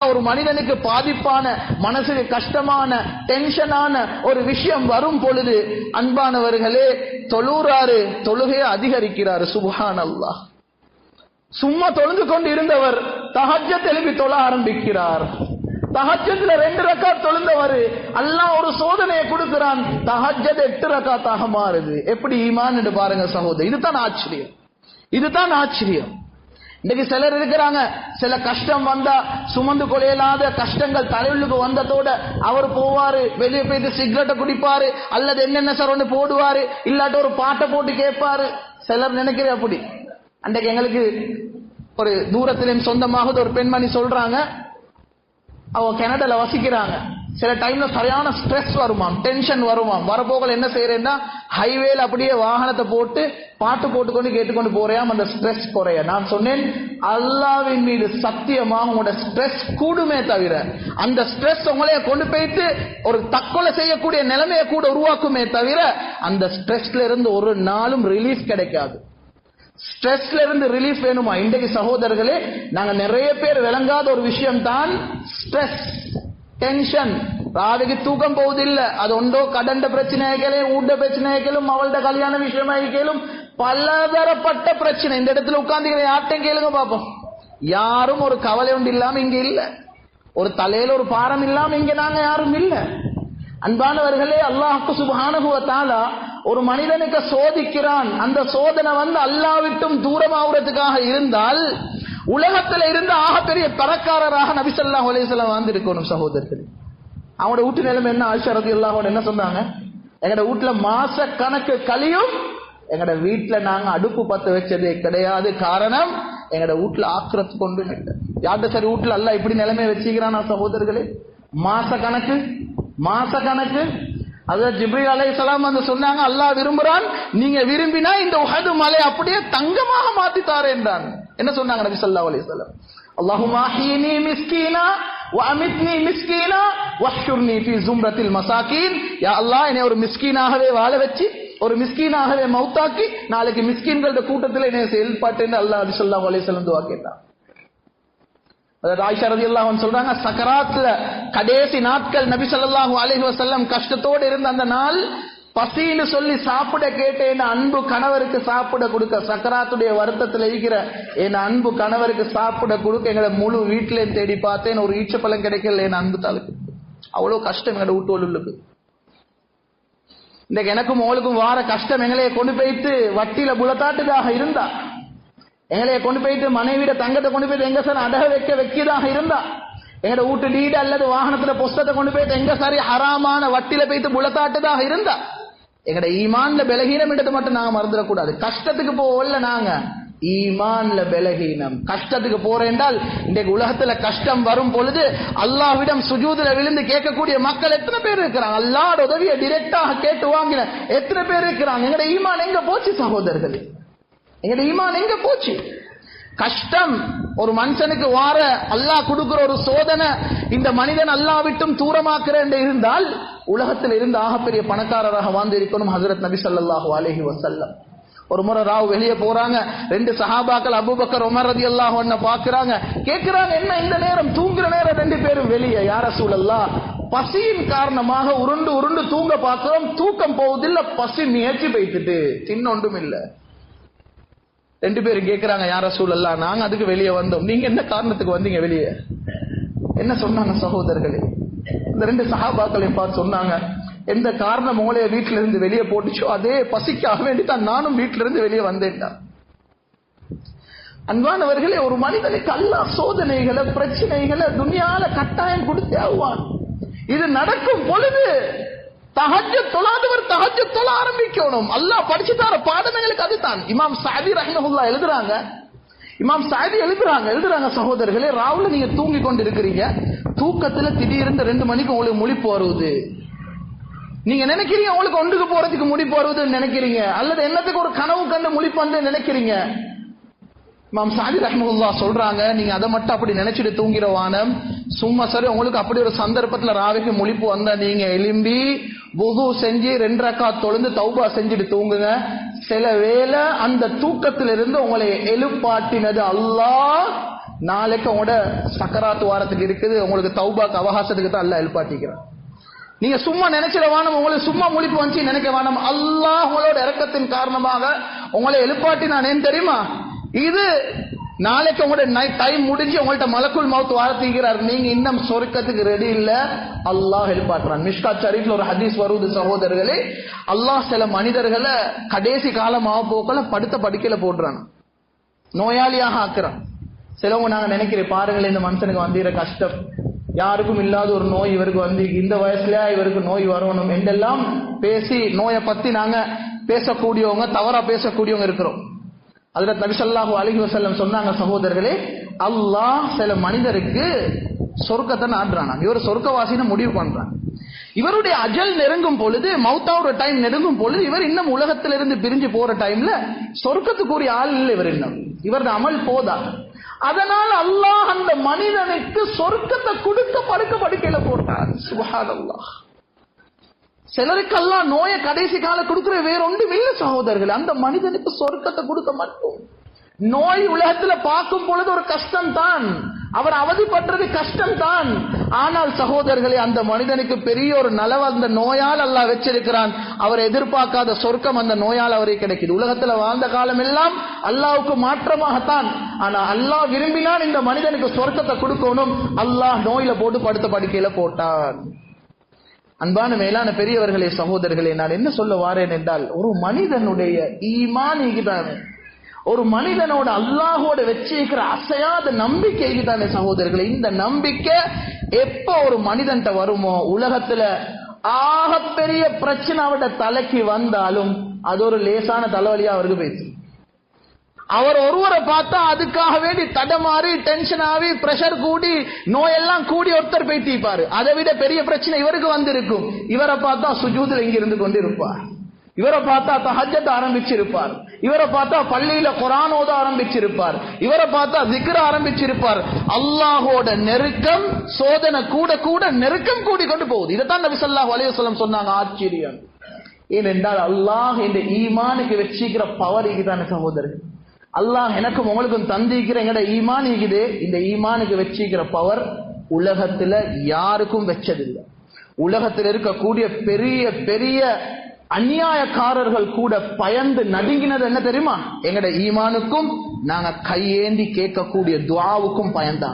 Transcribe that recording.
ஒரு மனிதனுக்கு பாதிப்பான மனசுக்கு கஷ்டமான டென்ஷனான ஒரு விஷயம் வரும் பொழுது அன்பானவர்களே தொழுறாரு தொழுகையை அதிகரிக்கிறாரு சுபஹான் அல்லாஹ் சும்மா தொழுந்து கொண்டு இருந்தவர் தகஜ தெளிவி தொழ ஆரம்பிக்கிறார். தகஜத்துல ரெண்டு ரக்கா தொழுந்தவர் அல்லாஹ் ஒரு சோதனையை கொடுக்கிறான் தகஜத் எட்டு ரக்காத்தாக மாறுது. எப்படி ஈமான் பாருங்க சகோதரி இதுதான் ஆச்சரியம். இதுதான் ஆச்சரியம். இன்னைக்கு சிலர் இருக்கிறாங்க. சில கஷ்டம் வந்தா சுமந்து கொலையலாத கஷ்டங்கள் தலைவலுக்கு வந்ததோட அவர் போவாரு. வெளியே போயிட்டு சிகரெட்டை குடிப்பாரு. அல்லது என்னென்ன சார் ஒன்று போடுவாரு. இல்லாட்ட ஒரு பாட்டை போட்டு கேட்பாரு. சிலர் நினைக்கிற அப்படி. அன்றைக்கு எங்களுக்கு ஒரு தூரத்திலும் சொந்தமாக ஒரு பெண்மணி சொல்றாங்க. அவங்க கனடால வசிக்கிறாங்க. சில டைம்ல சரியான ஸ்ட்ரெஸ் வருமாம் டென்ஷன் வருமாம். வரப்போகல என்ன செய்யறேன்னா ஹைவேல அப்படியே வாகனத்தை போட்டு பாட்டு போட்டுக்கொண்டு கேட்டுக்கொண்டு போறேன் அந்த ஸ்ட்ரெஸ் குறைய. நான் சொன்னேன் அல்லாவின் மீது சத்தியமா உங்களோட ஸ்ட்ரெஸ் கூடுமே தவிர அந்த ஸ்ட்ரெஸ் உங்களைய கொண்டு போயிட்டு ஒரு தற்கொலை செய்யக்கூடிய நிலைமையை கூட உருவாக்குமே தவிர அந்த ஸ்ட்ரெஸ்ல இருந்து ஒரு நாளும் ரிலீஃப் கிடைக்காது. ஸ்ட்ரெஸ்ல இருந்து ரிலீஃப் வேணுமா? இன்றைக்கு சகோதரர்களே நாங்க நிறைய பேர் விளங்காத ஒரு விஷயம் தான் ஸ்ட்ரெஸ் டென்ஷன் ராவிக்கு தூக்கம் போகுதில்ல அது ஒன்றோ கடண்ட பிரச்சனைகளும் ஊட்ட பிரச்சனைகளும் அவள்கிட்ட கல்யாண விஷயமாயிக்கலும் பலதரப்பட்ட பிரச்சனை. இந்த இடத்துல உட்கார்ந்து யார்ட்டையும் கேளுங்க பார்ப்போம் யாரும் ஒரு கவலை ஒன்று இல்லாம இங்க இல்ல. ஒரு தலையில ஒரு பாரம் இல்லாம இங்க நாங்க யாரும் இல்ல. அன்பானவர்களே அல்லாஹ்க்கு சுபஹானஹு ஒரு மனிதனுக்கு சோதிக்கிறான். அந்த சோதனை வந்து அல்லாஹ் விட்டும் தூரமாகிறதுக்காக இருந்தால் உலகத்துல இருந்து ஆகப்பெரிய பணக்காரராக நபிசல்லா ஸல்லல்லாஹு அலைஹி சகோதரர்கள். அவனோட வீட்டு நிலைமை என்ன? ஆயிஷா ரலியல்லாஹு என்ன சொன்னாங்க? எங்கட வீட்டுல மாச கணக்கு கழியும் எங்கட வீட்டுல நாங்க அடுப்பு பத்த வச்சதே கிடையாது காரணம் எங்கட வீட்டுல ஆக்கிரத்து கொண்டு யார்கிட்ட சரி வீட்டுல அல்ல இப்படி நிலைமை வச்சுக்கிறான் சகோதரர்களே? மாச கணக்கு மாச கணக்கு. அதுதான் ஜிப்ரி அலை சலாம் வந்து சொன்னாங்க அல்லாஹ் விரும்புறான் நீங்க விரும்பினா இந்த உஹது மலை அப்படியே தங்கமாக மாத்தி தாரேன்றான் என்ன சொன்னாங்க நபி ஸல்லல்லாஹு அலி சொல்லம் அல்லாஹுமாஹினி மிஸ்கீனா வஅமித்னி மிஸ்கீனா வஹ்ஷுர்னி ஃபி ஜும்ரத்தில் மசாகீன். யா அல்லாஹ் என்னை ஒரு மிஸ்கீனாகவே வாழ வச்சு ஒரு மிஸ்கீனாகவே மௌத்தாக்கி நாளைக்கு மிஸ்கீன்களோட கூட்டத்தில் என்னை செயல்பாட்டுன்னு அல்லாஹ் நபி ஸல்லல்லாஹு அலைஹி வஸல்லம் துஆ கேட்டான். அதாவது ஆயிஷா ரலியல்லாஹு அன்ஹா சொல்றாங்க சக்கராத்ல கடைசி நாட்கள் நபி சல்லாஹூ அலைஹி வசல்லம் கஷ்டத்தோடு இருந்த அந்த நாள் பசின்னு சொல்லி சாப்பிட கேட்டேன். அன்பு கணவருக்கு சாப்பிட கொடுக்க. சக்கராத்துடைய வருத்தத்தில் இருக்கிற என் அன்பு கணவருக்கு சாப்பிட கொடுக்க எங்களை முழு வீட்டிலையும் தேடி பார்த்தேன். ஒரு ஈச்சப்பழம் கிடைக்கல. என் அன்பு தாளுக்கு அவ்வளோ கஷ்டம் எங்களோட வீட்டு இன்னைக்கு எனக்கும் அவளுக்கும் வார கஷ்டம் எங்களைய கொண்டு போயிட்டு வட்டியில புலத்தாட்டுதாக இருந்தா. எங்களைய கொண்டு போயிட்டு மனைவிட தங்கத்தை கொண்டு போயிட்டு எங்க சார் அடக வைக்க வைக்கதாக இருந்தா. எங்கட வீட்டு லீடு அல்லது வாகனத்துல புஸ்தத்தை கொண்டு போயிட்டு எங்க சாரி ஹராமான வட்டியில போயிட்டு புலத்தாட்டுதாக இருந்தா. எங்கட ஈமான்ல பலகீனம் இடத்தை மட்டும் நாங்க மறந்துடக்கூடாது. கஷ்டத்துக்கு போகல நாங்க. ஈமான்ல பலகீனம். கஷ்டத்துக்கு போறேன்டால் இன்றைக்கு உலகத்துல கஷ்டம் வரும் பொழுது அல்லாஹ்விடம் சுஜூதுல விழுந்து கேட்கக்கூடிய மக்கள் எத்தனை பேர் இருக்கிறாங்க? அல்லாட உதவியை டிரெக்டாக கேட்டு வாங்கின எத்தனை பேர் இருக்கிறாங்க? எங்கட ஈமான் எங்க போச்சு சகோதரர்கள்? எங்கட ஈமான் எங்க போச்சு? கஷ்டம். ஒரு மனுஷனுக்கு வார அல்லாஹ் கொடுக்கிற ஒரு சோதனை இந்த மனிதன் அல்லாஹ் விட்டும் தூரமாக்குறேன் இருந்தால் உலகத்தில் இருந்து ஆகப்பெரிய பணக்காரராக வாழ்ந்து இருக்கணும் ஹசரத் நபி ஸல்லல்லாஹு அலஹி வசல்லம் ஒரு முறை ராவ் வெளியே போறாங்க ரெண்டு சஹாபாக்கள் அபுபக்கர் உமர் அல்லாஹ் ஒன்னு பாக்குறாங்க கேட்கிறாங்க என்ன இந்த நேரம்? தூங்குற நேரம். ரெண்டு பேரும் வெளியே யார சூழல்லா பசியின் காரணமாக உருண்டு உருண்டு தூங்க பார்க்கிறோம் தூக்கம் போவதில்லை பசி முயற்சி போய்த்துட்டு தின்னொன்றும் இல்லை. ரெண்டு பேரும் கேக்குறாங்க யார சூழல்லா நாங்க அதுக்கு வெளியே வந்தோம். நீங்க என்ன காரணத்துக்கு வந்தீங்க வெளியே? என்ன சொன்னாங்க சகோதரர்களே? இந்த ரெண்டு சகாபாக்களையும் பார்த்து சொன்னாங்க எந்த காரணம் உங்களைய வீட்டில இருந்து வெளியே போட்டுச்சோ அதே பசிக்காக வேண்டித்தான் நானும் வீட்டில இருந்து வெளியே வந்தேன்டா. அன்பானவர்களே ஒரு மனிதனுக்கு அல்லா சோதனைகளை பிரச்சனைகளை துணியால கட்டாயம் கொடுத்தே ஆகுவான் இது நடக்கும் பொழுது தஹஜ தொழாதவர் தகஜ தொழ ஆரம்பிக்கணும். அல்லாஹ் படிச்சு தர பாடம் அதுதான். இமாம் சாதி ரஹ்மஹுல்லா எழுதுறாங்க. இமாம் சாதி எழுதுறாங்க. எழுதுறாங்க சகோதரர்களே ராவுல நீங்க தூங்கி கொண்டு இருக்கிறீங்க தூக்கத்துல திடீர்னு ரெண்டு மணிக்கு உங்களுக்கு முழிப்பு வருவது நீங்க நினைக்கிறீங்க உங்களுக்கு ஒன்றுக்கு போறதுக்கு முடிப்பு வருதுன்னு நினைக்கிறீங்க. அல்லது என்னத்துக்கு ஒரு கனவு கண்டு முழிப்பு வந்து நினைக்கிறீங்க. மாம் சாதி ரஹ்முல்லா சொல்றாங்க நீங்க அதை மட்டும் அப்படி நினைச்சிட்டு தூங்கிற வானம். சும்மா சரி உங்களுக்கு அப்படி ஒரு சந்தர்ப்பத்துல ராவிக்கு முழிப்பு வந்தா நீங்க எலும்பி புது செஞ்சு ரெண்டு ரக்கா தொழுந்து தௌபா செஞ்சுட்டு தூங்குங்க. சில வேளை அந்த தூக்கத்திலிருந்து உங்களை எழுப்பாட்டினது அல்லாஹ் நாளைக்கு உங்களோட சக்கராத்து வாரத்துக்கு இருக்குது உங்களுக்கு தௌபாக்கு அவகாசத்துக்கு தான் அல்ல எழுப்பாட்டிக்கிறான். நீங்க சும்மா நினைச்சிட வேணும் உங்களுக்கு சும்மா முழிப்பு வந்துச்சு நினைக்க வேணும் அல்லாஹ் உங்களோட இறக்கத்தின் காரணமாக உங்களை எழுப்பாட்டி நான் ஏன் தெரியுமா? இது நாளைக்கு உங்களோட டைம் முடிஞ்சு உங்கள்ட்ட மலக்குள் மவுத் வார்த்தைக்கிறார் நீங்க இன்னும் சொர்க்கத்துக்கு ரெடி இல்ல. அல்லாஹ் எழுப்பாட்டுறான் மிஷ்கா சரீஃப்ல ஒரு ஹதீஸ் வருது சகோதரர்களே. அல்லாஹ் சில மனிதர்களை கடைசி காலமாக போக்கல படுத்த படுக்கையில போடுறான். நோயாளியாக ஆக்குறான். சிலவங்க நாங்க நினைக்கிறேன் பாருங்களேன் இந்த மனுஷனுக்கு வந்துடுற கஷ்டம். யாருக்கும் இல்லாத ஒரு நோய் இவருக்கு வந்து இந்த வயசுல இவருக்கு நோய் வரணும் என்றெல்லாம் பேசி நோயை பத்தி நாங்க பேசக்கூடியவங்க தவறா பேசக்கூடியவங்க இருக்கிறோம். அதுல நபிசல்லாஹு அலிஹி வசல்லம் சொன்னாங்க சகோதரர்களே அல்லாஹ் சில மனிதருக்கு சொர்க்கத்தை நாடுறான் இவர் சொர்க்கவாசின்னு முடிவு பண்றான். இவருடைய அஜல் நெருங்கும் பொழுது மௌத்தாவோட டைம் நெருங்கும் பொழுது இவர் இன்னும் உலகத்திலிருந்து பிரிஞ்சு போற டைம்ல சொர்க்கத்துக்குரிய ஆள் இல்லை இவர் இன்னும். இவரது அமல் போதா. அதனால் அல்லாஹ் அந்த மனிதனுக்கு சொர்க்கத்தை கொடுக்க படுக்க படுக்கையில போட்டார். சுபஹான் அல்லாஹ் சிலருக்கெல்லாம் நோயை கடைசி கால கொடுக்கிற வேற ஒன்றும் இல்லை சகோதரர்கள். அந்த மனிதனுக்கு சொர்க்கத்தை கொடுக்க மட்டும். நோய் உலகத்துல பார்க்கும் பொழுது ஒரு கஷ்டம் தான் அவர் அவதிப்பட்டது கஷ்டம் தான் ஆனால் சகோதரர்களே அந்த மனிதனுக்கு பெரிய ஒரு நலவு அந்த நோயால் அல்லாஹ் வச்சிருக்கிறான். அவர் எதிர்பார்க்காத சொர்க்கம் அந்த நோயால் அவரை கிடைக்குது. உலகத்துல வாழ்ந்த காலம் எல்லாம் அல்லாவுக்கு மாற்றமாகத்தான். ஆனா அல்லாஹ் விரும்பினால் இந்த மனிதனுக்கு சொர்க்கத்தை கொடுக்கணும். அல்லாஹ் நோயில போட்டு படுத்த படுக்கையில போட்டான். அன்பான மேலான பெரியவர்களே சகோதரர்களே நான் என்ன சொல்ல வாரேன் என்றால் ஒரு மனிதனுடைய ஈமானிக்கு ஒரு மனிதனோட அல்லாஹோட வச்சிருக்கிற அசையாத நம்பிக்கைக்கு தானே சகோதரர்களே. இந்த நம்பிக்கை எப்ப ஒரு மனிதன்ட்ட வருமோ உலகத்துல ஆகப்பெரிய பிரச்சனை அவட தலைக்கு வந்தாலும் அது ஒரு லேசான தலைவலியா அவருக்கு போயிடுச்சு. அவர் ஒருவரை பார்த்தா அதுக்காக வேண்டி தடமாறி டென்ஷன் ஆகி பிரஷர் கூடி நோயெல்லாம் கூடி ஒருத்தர் பேட்டிப்பாரு அதை விட பெரிய பிரச்சனை இவருக்கு வந்திருக்கும். இவரை பார்த்தா சுஜூதில் இங்கிருந்து கொண்டு இருப்பார் இவரை பார்த்தா தஹஜத் ஆரம்பிச்சிருப்பார். இவரை பார்த்தா பள்ளியில குரான் ஓத ஆரம்பிச்சிருப்பார். இவரை பார்த்தா திக்ர ஆரம்பிச்சிருப்பார். அல்லாஹோட நெருக்கம் சோதனை கூட கூட நெருக்கம் கூடி கொண்டு போகுது. இதைத்தான் நபி ஸல்லல்லாஹு அலைஹி சொன்னாங்க ஆச்சரியம். ஏனென்றால் அல்லாஹ் இந்த ஈமானுக்கு வச்சிக்கிற பவர் இதுதான் சகோதரர்கள் அல்லாஹ் எனக்கும் உங்களுக்கும் தந்திக்கிற எங்கட ஈமான் இருக்குது. இந்த ஈமானுக்கு வச்சிருக்கிற பவர் உலகத்துல யாருக்கும் வச்சதில்லை. உலகத்தில் இருக்கக்கூடிய பெரிய பெரிய அநியாயக்காரர்கள் கூட பயந்து நடுங்கினது என்ன தெரியுமா? எங்கட ஈமானுக்கும் நாங்க கையேந்தி கேட்கக்கூடிய துவாவுக்கும் பயந்தான்.